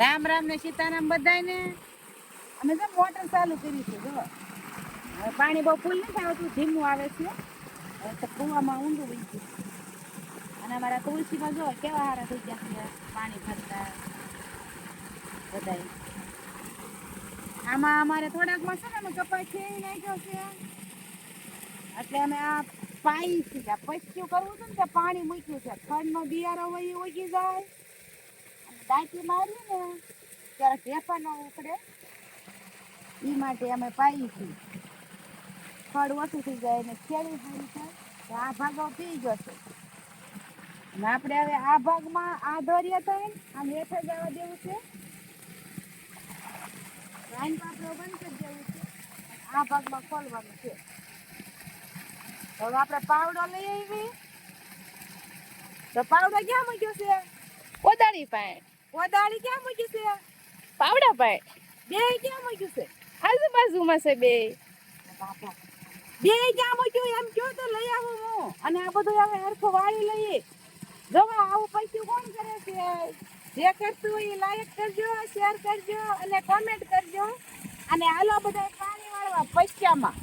રામ રામ ને સીતારામ બધાયને. અમે તો મોટર ચાલુ કરી છે, જો. પાણી બહુ ફૂલ નથી આવતું, ધીમું આવે છે. તો કૂવામાં ઊંડું વહી ગયું. અને અમારા તુલસીમાં જો કેવા હારા થઈ ગયા છે, પાણી ભરતા. બધાય. આમાં અમારે થોડાકમાં છે ને, અમે કપાસ છે નાખ્યો છે. એટલે અમે આ પાઈ છે પછી કરવું છે ને, ત્યાં પાણી મૂક્યું છે. ખડનો બિયારો વહી ઉગી જાય. દાંતી મારી ને ત્યારે ઢેફા ન ઉપડે. એ માટે અમે પાઈ છીએ. ફળ ઓછું થઈ જાય ને ખેડી થઈ છે, તો આ ભાગો પી છે અને આપણે હવે આ ભાગમાં આ દોરીએ તો આમ હેઠળ જવા દેવું છે. લાઈન પાપડો બંધ કરી દેવું છે. આ ભાગમાં ખોલવાનું છે. હવે આપણે પાવડો લઈ આવી તો પાવડો ક્યાં મૂક્યો છે? કોદાળી પાય કોદાળી ક્યાં મૂક્યું છે? પાવડા પાય બે ક્યાં મૂક્યું છે? આજુબાજુમાં છે બે. બે ક્યાં મૂક્યું? એમ કયો તો લઈ આવું હું. અને આ બધું હવે હરખું વાળી લઈએ. જોવા આવું પૈસું કોણ કરે છે? જે કરતું હોય એ લાઈક કરજો શેર કરજો અને કોમેન્ટ કરજો. અને હાલો બધા પાણી વાળવા પૈસામાં.